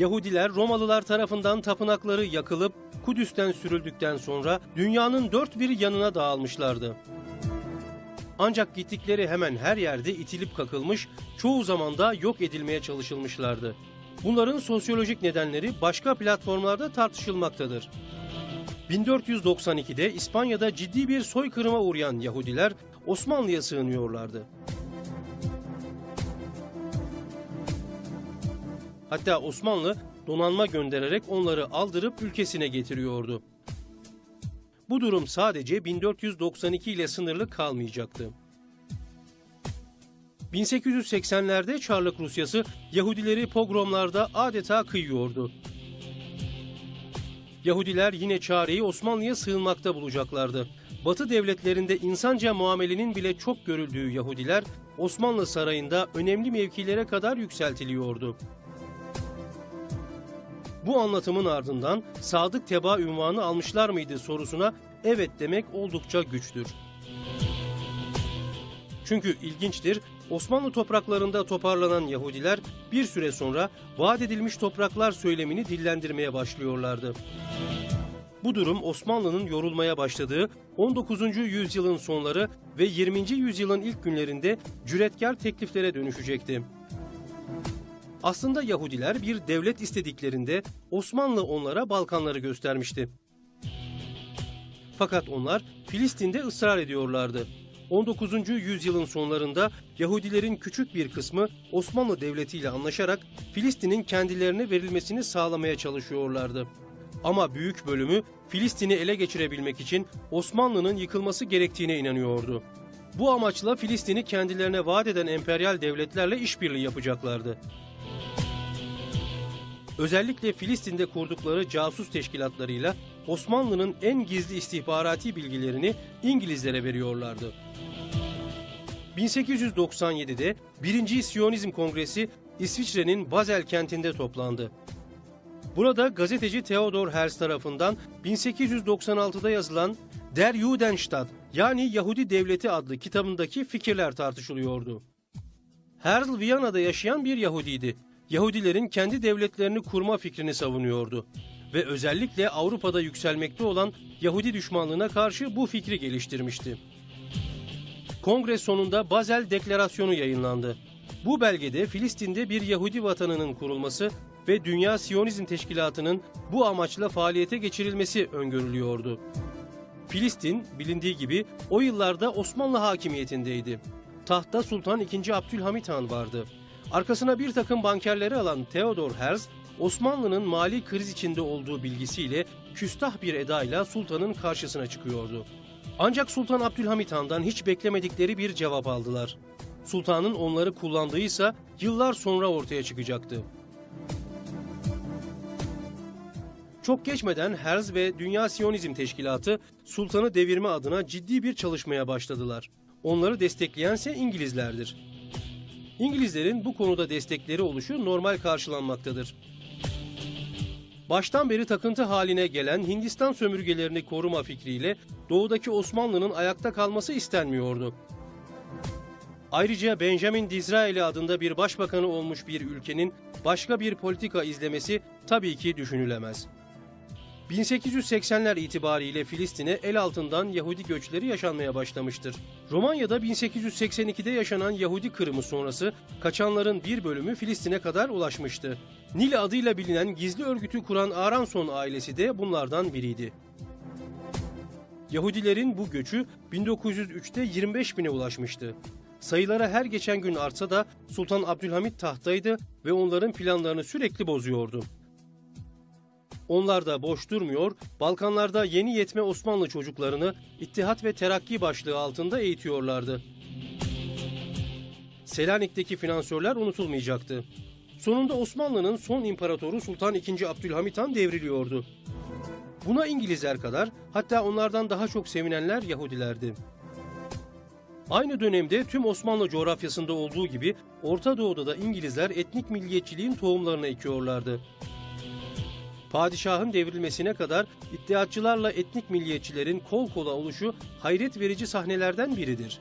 Yahudiler Romalılar tarafından tapınakları yakılıp Kudüs'ten sürüldükten sonra dünyanın dört bir yanına dağılmışlardı. Ancak gittikleri hemen her yerde itilip kakılmış, çoğu zaman da yok edilmeye çalışılmışlardı. Bunların sosyolojik nedenleri başka platformlarda tartışılmaktadır. 1492'de İspanya'da ciddi bir soykırıma uğrayan Yahudiler Osmanlı'ya sığınıyorlardı. Hatta Osmanlı donanma göndererek onları aldırıp ülkesine getiriyordu. Bu durum sadece 1492 ile sınırlı kalmayacaktı. 1880'lerde Çarlık Rusyası Yahudileri pogromlarda adeta kıyıyordu. Yahudiler yine çareyi Osmanlı'ya sığınmakta bulacaklardı. Batı devletlerinde insanca muamelenin bile çok görüldüğü Yahudiler Osmanlı sarayında önemli mevkilere kadar yükseltiliyordu. Bu anlatımın ardından sadık teba ünvanı almışlar mıydı sorusuna evet demek oldukça güçtür. Çünkü ilginçtir, Osmanlı topraklarında toparlanan Yahudiler bir süre sonra vaat edilmiş topraklar söylemini dillendirmeye başlıyorlardı. Bu durum Osmanlı'nın yorulmaya başladığı 19. yüzyılın sonları ve 20. yüzyılın ilk günlerinde cüretkar tekliflere dönüşecekti. Aslında Yahudiler bir devlet istediklerinde Osmanlı onlara Balkanları göstermişti. Fakat onlar Filistin'de ısrar ediyorlardı. 19. yüzyılın sonlarında Yahudilerin küçük bir kısmı Osmanlı Devleti ile anlaşarak Filistin'in kendilerine verilmesini sağlamaya çalışıyorlardı. Ama büyük bölümü Filistin'i ele geçirebilmek için Osmanlı'nın yıkılması gerektiğine inanıyordu. Bu amaçla Filistin'i kendilerine vaat eden emperyal devletlerle işbirliği yapacaklardı. Özellikle Filistin'de kurdukları casus teşkilatlarıyla Osmanlı'nın en gizli istihbarati bilgilerini İngilizlere veriyorlardı. 1897'de 1. Siyonizm Kongresi İsviçre'nin Basel kentinde toplandı. Burada gazeteci Theodor Herzl tarafından 1896'da yazılan Der Judenstaat yani Yahudi Devleti adlı kitabındaki fikirler tartışılıyordu. Herzl Viyana'da yaşayan bir Yahudiydi. Yahudilerin kendi devletlerini kurma fikrini savunuyordu ve özellikle Avrupa'da yükselmekte olan Yahudi düşmanlığına karşı bu fikri geliştirmişti. Kongre sonunda Basel Deklarasyonu yayınlandı. Bu belgede Filistin'de bir Yahudi vatanının kurulması ve Dünya Siyonizm Teşkilatı'nın bu amaçla faaliyete geçirilmesi öngörülüyordu. Filistin bilindiği gibi o yıllarda Osmanlı hakimiyetindeydi. Tahta Sultan II. Abdülhamit Han vardı. Arkasına bir takım bankerleri alan Theodor Herzl, Osmanlı'nın mali kriz içinde olduğu bilgisiyle küstah bir edayla sultanın karşısına çıkıyordu. Ancak Sultan Abdülhamit Han'dan hiç beklemedikleri bir cevap aldılar. Sultanın onları kullandığıysa yıllar sonra ortaya çıkacaktı. Çok geçmeden Herz ve Dünya Siyonizm Teşkilatı sultanı devirme adına ciddi bir çalışmaya başladılar. Onları destekleyense İngilizlerdir. İngilizlerin bu konuda destekleri oluşu normal karşılanmaktadır. Baştan beri takıntı haline gelen Hindistan sömürgelerini koruma fikriyle doğudaki Osmanlı'nın ayakta kalması istenmiyordu. Ayrıca Benjamin Disraeli adında bir başbakanı olmuş bir ülkenin başka bir politika izlemesi tabii ki düşünülemez. 1880'ler itibariyle Filistin'e el altından Yahudi göçleri yaşanmaya başlamıştır. Romanya'da 1882'de yaşanan Yahudi kırımı sonrası kaçanların bir bölümü Filistin'e kadar ulaşmıştı. Nil adıyla bilinen gizli örgütü kuran Aranson ailesi de bunlardan biriydi. Yahudilerin bu göçü 1903'te 25 bine ulaşmıştı. Sayıları her geçen gün artsa da Sultan Abdülhamit tahtaydı ve onların planlarını sürekli bozuyordu. Onlar da boş durmuyor, Balkanlarda yeni yetme Osmanlı çocuklarını İttihat ve Terakki başlığı altında eğitiyorlardı. Selanik'teki finansörler unutulmayacaktı. Sonunda Osmanlı'nın son imparatoru Sultan II. Abdülhamit Han devriliyordu. Buna İngilizler kadar hatta onlardan daha çok sevinenler Yahudilerdi. Aynı dönemde tüm Osmanlı coğrafyasında olduğu gibi Orta Doğu'da da İngilizler etnik milliyetçiliğin tohumlarını ekiyorlardı. Padişahın devrilmesine kadar iddiatçılarla etnik milliyetçilerin kol kola oluşu hayret verici sahnelerden biridir.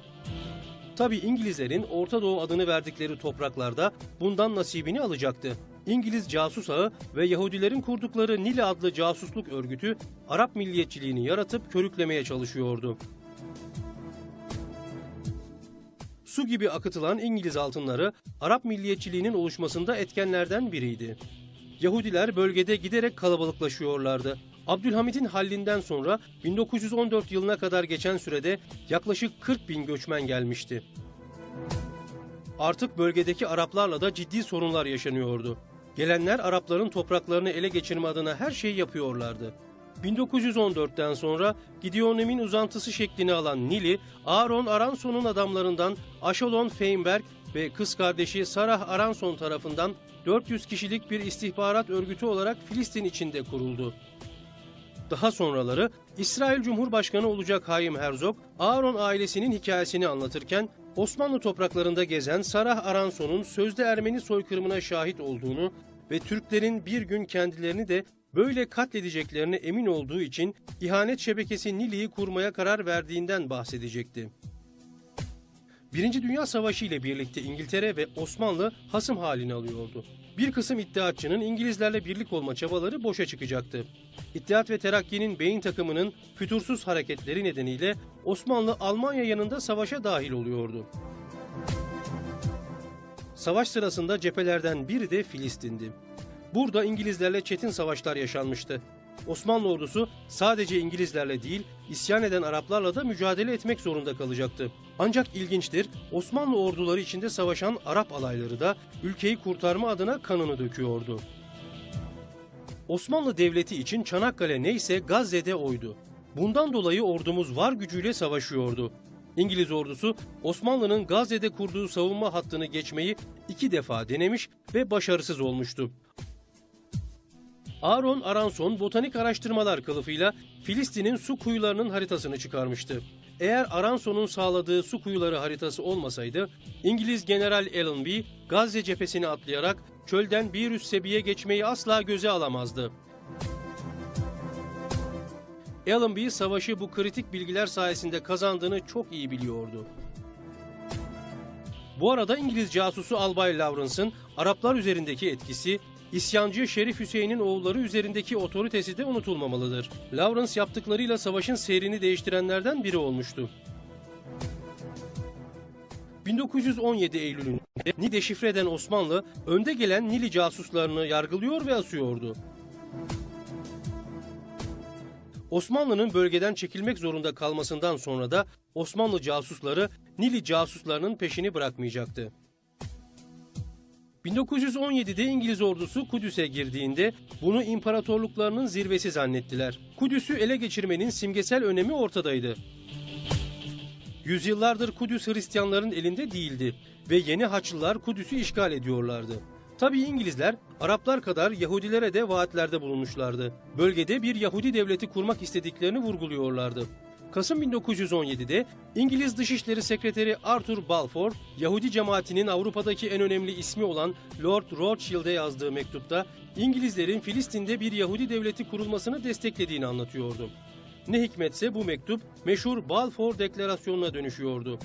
Tabi İngilizlerin Orta Doğu adını verdikleri topraklarda bundan nasibini alacaktı. İngiliz casus ağı ve Yahudilerin kurdukları Nili adlı casusluk örgütü Arap milliyetçiliğini yaratıp körüklemeye çalışıyordu. Su gibi akıtılan İngiliz altınları Arap milliyetçiliğinin oluşmasında etkenlerden biriydi. Yahudiler bölgede giderek kalabalıklaşıyorlardı. Abdülhamit'in hallinden sonra 1914 yılına kadar geçen sürede yaklaşık 40 bin göçmen gelmişti. Artık bölgedeki Araplarla da ciddi sorunlar yaşanıyordu. Gelenler Arapların topraklarını ele geçirme adına her şeyi yapıyorlardı. 1914'ten sonra Gideonim'in uzantısı şeklini alan Nili, Aaron Aranson'un adamlarından Aşolon Feinberg ve kız kardeşi Sarah Aranson tarafından 400 kişilik bir istihbarat örgütü olarak Filistin içinde kuruldu. Daha sonraları İsrail Cumhurbaşkanı olacak Hayim Herzog, Aaron ailesinin hikayesini anlatırken Osmanlı topraklarında gezen Sarah Aranson'un sözde Ermeni soykırımına şahit olduğunu ve Türklerin bir gün kendilerini de böyle katledeceklerine emin olduğu için ihanet şebekesi Nili'yi kurmaya karar verdiğinden bahsedecekti. Birinci Dünya Savaşı ile birlikte İngiltere ve Osmanlı hasım halini alıyordu. Bir kısım iddiatçının İngilizlerle birlik olma çabaları boşa çıkacaktı. İttihat ve Terakki'nin beyin takımının fütursuz hareketleri nedeniyle Osmanlı Almanya yanında savaşa dahil oluyordu. Savaş sırasında cephelerden biri de Filistin'di. Burada İngilizlerle çetin savaşlar yaşanmıştı. Osmanlı ordusu sadece İngilizlerle değil, isyan eden Araplarla da mücadele etmek zorunda kalacaktı. Ancak ilginçtir, Osmanlı orduları içinde savaşan Arap alayları da ülkeyi kurtarma adına kanını döküyordu. Osmanlı Devleti için Çanakkale neyse Gazze'de oydu. Bundan dolayı ordumuz var gücüyle savaşıyordu. İngiliz ordusu Osmanlı'nın Gazze'de kurduğu savunma hattını geçmeyi iki defa denemiş ve başarısız olmuştu. Aaron Aranson botanik araştırmalar kılıfıyla Filistin'in su kuyularının haritasını çıkarmıştı. Eğer Aranson'un sağladığı su kuyuları haritası olmasaydı, İngiliz General Allenby Gazze cephesini atlayarak çölden bir üst seviyeye geçmeyi asla göze alamazdı. Allenby savaşı bu kritik bilgiler sayesinde kazandığını çok iyi biliyordu. Bu arada İngiliz casusu Albay Lawrence'ın Araplar üzerindeki etkisi, isyancı Şerif Hüseyin'in oğulları üzerindeki otoritesi de unutulmamalıdır. Lawrence yaptıklarıyla savaşın seyrini değiştirenlerden biri olmuştu. 1917 Eylül'ünde Nil'i deşifre eden Osmanlı, önde gelen Nili casuslarını yargılıyor ve asıyordu. Osmanlı'nın bölgeden çekilmek zorunda kalmasından sonra da Osmanlı casusları Nili casuslarının peşini bırakmayacaktı. 1917'de İngiliz ordusu Kudüs'e girdiğinde bunu imparatorluklarının zirvesi zannettiler. Kudüs'ü ele geçirmenin simgesel önemi ortadaydı. Yüzyıllardır Kudüs Hristiyanların elinde değildi ve yeni Haçlılar Kudüs'ü işgal ediyorlardı. Tabii İngilizler Araplar kadar Yahudilere de vaatlerde bulunmuşlardı. Bölgede bir Yahudi devleti kurmak istediklerini vurguluyorlardı. Kasım 1917'de İngiliz Dışişleri Sekreteri Arthur Balfour, Yahudi cemaatinin Avrupa'daki en önemli ismi olan Lord Rothschild'e yazdığı mektupta İngilizlerin Filistin'de bir Yahudi devleti kurulmasını desteklediğini anlatıyordu. Ne hikmetse bu mektup meşhur Balfour Deklarasyonu'na dönüşüyordu.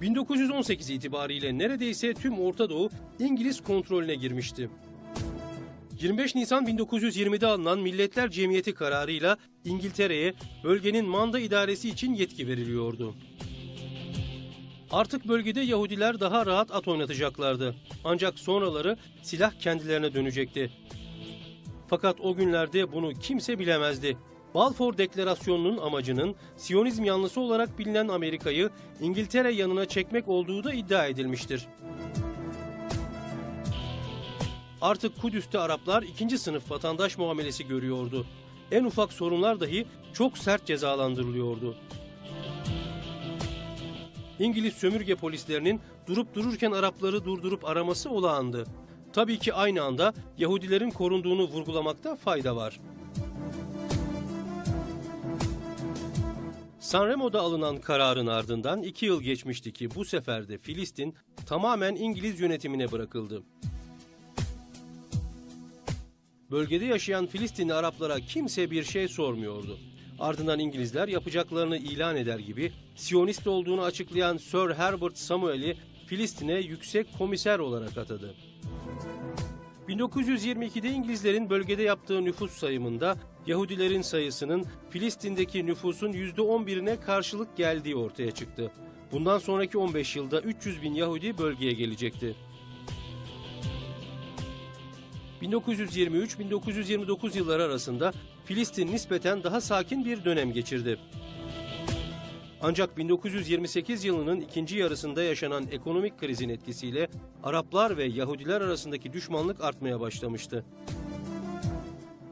1918 itibariyle neredeyse tüm Orta Doğu İngiliz kontrolüne girmişti. 25 Nisan 1920'de alınan Milletler Cemiyeti kararıyla İngiltere'ye bölgenin manda idaresi için yetki veriliyordu. Artık bölgede Yahudiler daha rahat at oynatacaklardı. Ancak sonraları silah kendilerine dönecekti. Fakat o günlerde bunu kimse bilemezdi. Balfour Deklarasyonu'nun amacının Siyonizm yanlısı olarak bilinen Amerika'yı İngiltere yanına çekmek olduğu da iddia edilmiştir. Artık Kudüs'te Araplar ikinci sınıf vatandaş muamelesi görüyordu. En ufak sorunlar dahi çok sert cezalandırılıyordu. İngiliz sömürge polislerinin durup dururken Arapları durdurup araması olağandı. Tabii ki aynı anda Yahudilerin korunduğunu vurgulamakta fayda var. Sanremo'da alınan kararın ardından iki yıl geçmişti ki bu sefer de Filistin tamamen İngiliz yönetimine bırakıldı. Bölgede yaşayan Filistinli Araplara kimse bir şey sormuyordu. Ardından İngilizler yapacaklarını ilan eder gibi Siyonist olduğunu açıklayan Sir Herbert Samuel'i Filistin'e yüksek komiser olarak atadı. 1922'de İngilizlerin bölgede yaptığı nüfus sayımında Yahudilerin sayısının Filistin'deki nüfusun %11'ine karşılık geldiği ortaya çıktı. Bundan sonraki 15 yılda 300 bin Yahudi bölgeye gelecekti. 1923-1929 yılları arasında Filistin nispeten daha sakin bir dönem geçirdi. Ancak 1928 yılının ikinci yarısında yaşanan ekonomik krizin etkisiyle Araplar ve Yahudiler arasındaki düşmanlık artmaya başlamıştı.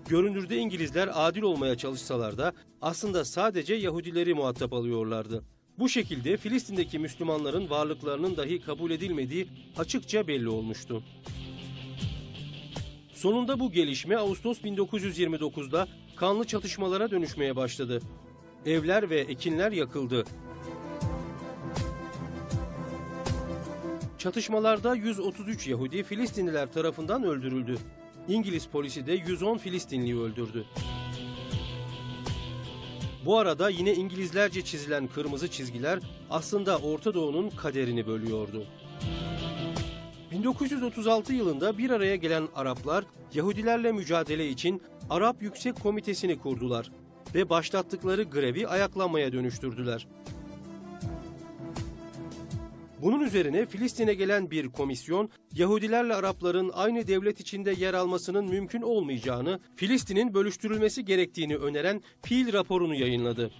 Görünürde İngilizler adil olmaya çalışsalar da aslında sadece Yahudileri muhatap alıyorlardı. Bu şekilde Filistin'deki Müslümanların varlıklarının dahi kabul edilmediği açıkça belli olmuştu. Sonunda bu gelişme Ağustos 1929'da kanlı çatışmalara dönüşmeye başladı. Evler ve ekinler yakıldı. Çatışmalarda 133 Yahudi Filistinliler tarafından öldürüldü. İngiliz polisi de 110 Filistinliyi öldürdü. Bu arada yine İngilizlerce çizilen kırmızı çizgiler aslında Orta Doğu'nun kaderini bölüyordu. 1936 yılında bir araya gelen Araplar Yahudilerle mücadele için Arap Yüksek Komitesini kurdular ve başlattıkları grevi ayaklanmaya dönüştürdüler. Bunun üzerine Filistin'e gelen bir komisyon Yahudilerle Arapların aynı devlet içinde yer almasının mümkün olmayacağını, Filistin'in bölüştürülmesi gerektiğini öneren Peel raporunu yayınladı.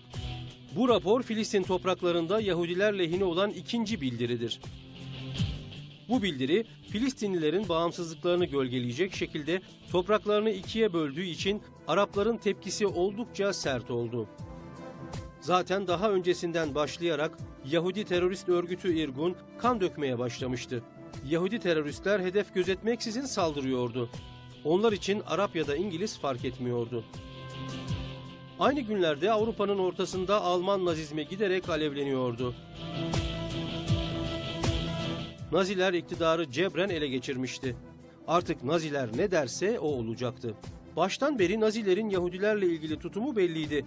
Bu rapor Filistin topraklarında Yahudiler lehine olan ikinci bildiridir. Bu bildiri Filistinlilerin bağımsızlıklarını gölgeleyecek şekilde topraklarını ikiye böldüğü için Arapların tepkisi oldukça sert oldu. Zaten daha öncesinden başlayarak Yahudi terörist örgütü İrgun kan dökmeye başlamıştı. Yahudi teröristler hedef gözetmeksizin saldırıyordu. Onlar için Arap ya da İngiliz fark etmiyordu. Aynı günlerde Avrupa'nın ortasında Alman nazizmi giderek alevleniyordu. Naziler iktidarı cebren ele geçirmişti. Artık Naziler ne derse o olacaktı. Baştan beri Nazilerin Yahudilerle ilgili tutumu belliydi.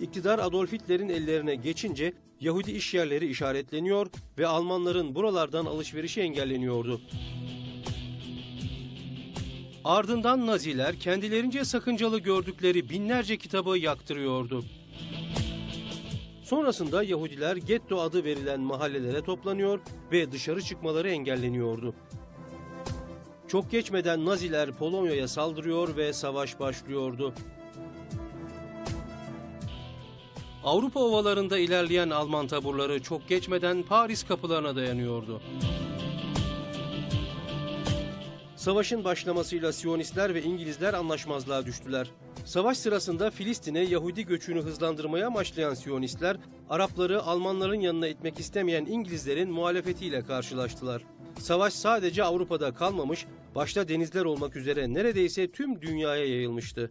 İktidar Adolf Hitler'in ellerine geçince Yahudi işyerleri işaretleniyor ve Almanların buralardan alışverişi engelleniyordu. Ardından Naziler kendilerince sakıncalı gördükleri binlerce kitabı yaktırıyordu. Sonrasında Yahudiler getto adı verilen mahallelere toplanıyor ve dışarı çıkmaları engelleniyordu. Çok geçmeden Naziler Polonya'ya saldırıyor ve savaş başlıyordu. Avrupa ovalarında ilerleyen Alman taburları çok geçmeden Paris kapılarına dayanıyordu. Savaşın başlamasıyla Siyonistler ve İngilizler anlaşmazlığa düştüler. Savaş sırasında Filistin'e Yahudi göçünü hızlandırmaya amaçlayan Siyonistler, Arapları Almanların yanına itmek istemeyen İngilizlerin muhalefetiyle karşılaştılar. Savaş sadece Avrupa'da kalmamış, başta denizler olmak üzere neredeyse tüm dünyaya yayılmıştı.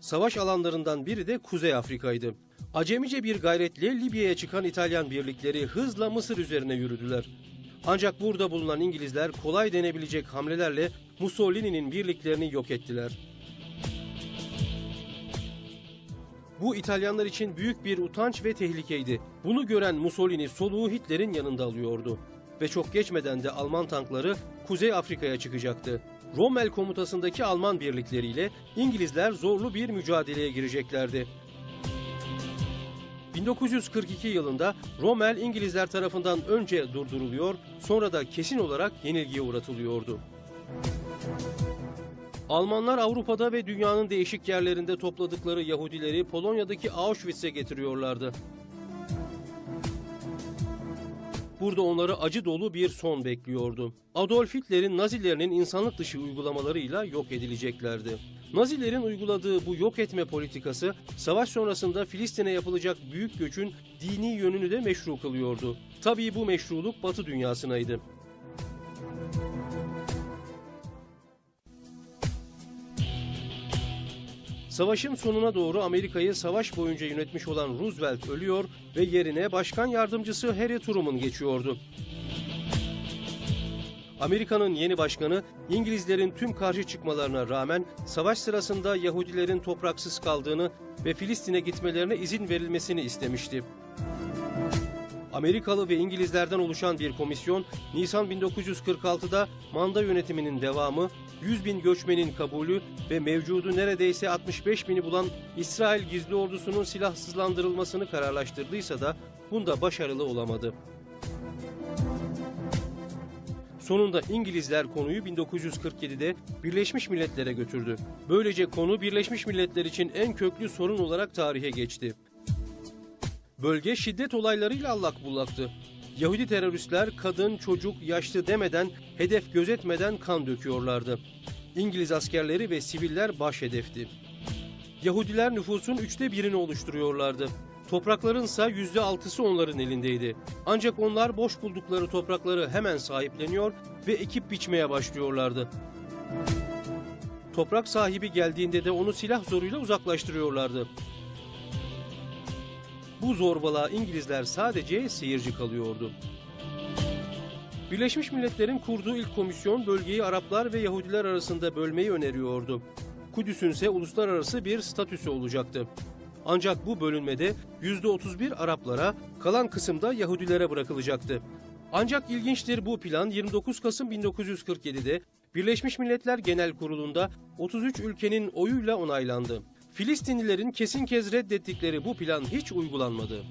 Savaş alanlarından biri de Kuzey Afrika'ydı. Acemice bir gayretle Libya'ya çıkan İtalyan birlikleri hızla Mısır üzerine yürüdüler. Ancak burada bulunan İngilizler kolay denebilecek hamlelerle Mussolini'nin birliklerini yok ettiler. Bu İtalyanlar için büyük bir utanç ve tehlikeydi. Bunu gören Mussolini soluğu Hitler'in yanında alıyordu. Ve çok geçmeden de Alman tankları Kuzey Afrika'ya çıkacaktı. Rommel komutasındaki Alman birlikleriyle İngilizler zorlu bir mücadeleye gireceklerdi. 1942 yılında Rommel İngilizler tarafından önce durduruluyor, sonra da kesin olarak yenilgiye uğratılıyordu. Almanlar Avrupa'da ve dünyanın değişik yerlerinde topladıkları Yahudileri Polonya'daki Auschwitz'e getiriyorlardı. Burada onları acı dolu bir son bekliyordu. Adolf Hitler'in Nazilerinin insanlık dışı uygulamalarıyla yok edileceklerdi. Nazilerin uyguladığı bu yok etme politikası savaş sonrasında Filistin'e yapılacak büyük göçün dini yönünü de meşru kılıyordu. Tabii bu meşruluk Batı dünyasınaydı. Savaşın sonuna doğru Amerika'yı savaş boyunca yönetmiş olan Roosevelt ölüyor ve yerine başkan yardımcısı Harry Truman geçiyordu. Amerika'nın yeni başkanı İngilizlerin tüm karşı çıkmalarına rağmen savaş sırasında Yahudilerin topraksız kaldığını ve Filistin'e gitmelerine izin verilmesini istemişti. Amerikalı ve İngilizlerden oluşan bir komisyon, Nisan 1946'da manda yönetiminin devamı, 100 bin göçmenin kabulü ve mevcudu neredeyse 65 bini bulan İsrail gizli ordusunun silahsızlandırılmasını kararlaştırdıysa da bunda başarılı olamadı. Sonunda İngilizler konuyu 1947'de Birleşmiş Milletler'e götürdü. Böylece konu Birleşmiş Milletler için en köklü sorun olarak tarihe geçti. Bölge şiddet olaylarıyla allak bullaktı. Yahudi teröristler kadın, çocuk, yaşlı demeden, hedef gözetmeden kan döküyorlardı. İngiliz askerleri ve siviller baş hedefti. Yahudiler nüfusun üçte birini oluşturuyorlardı. Topraklarınsa yüzde altısı onların elindeydi. Ancak onlar boş buldukları toprakları hemen sahipleniyor ve ekip biçmeye başlıyorlardı. Toprak sahibi geldiğinde de onu silah zoruyla uzaklaştırıyorlardı. Bu zorbalığa İngilizler sadece seyirci kalıyordu. Birleşmiş Milletler'in kurduğu ilk komisyon bölgeyi Araplar ve Yahudiler arasında bölmeyi öneriyordu. Kudüs'ün ise uluslararası bir statüsü olacaktı. Ancak bu bölünmede %31 Araplara, kalan kısımda Yahudilere bırakılacaktı. Ancak ilginçtir bu plan 29 Kasım 1947'de Birleşmiş Milletler Genel Kurulu'nda 33 ülkenin oyuyla onaylandı. Filistinlilerin kesin kez reddettikleri bu plan hiç uygulanmadı.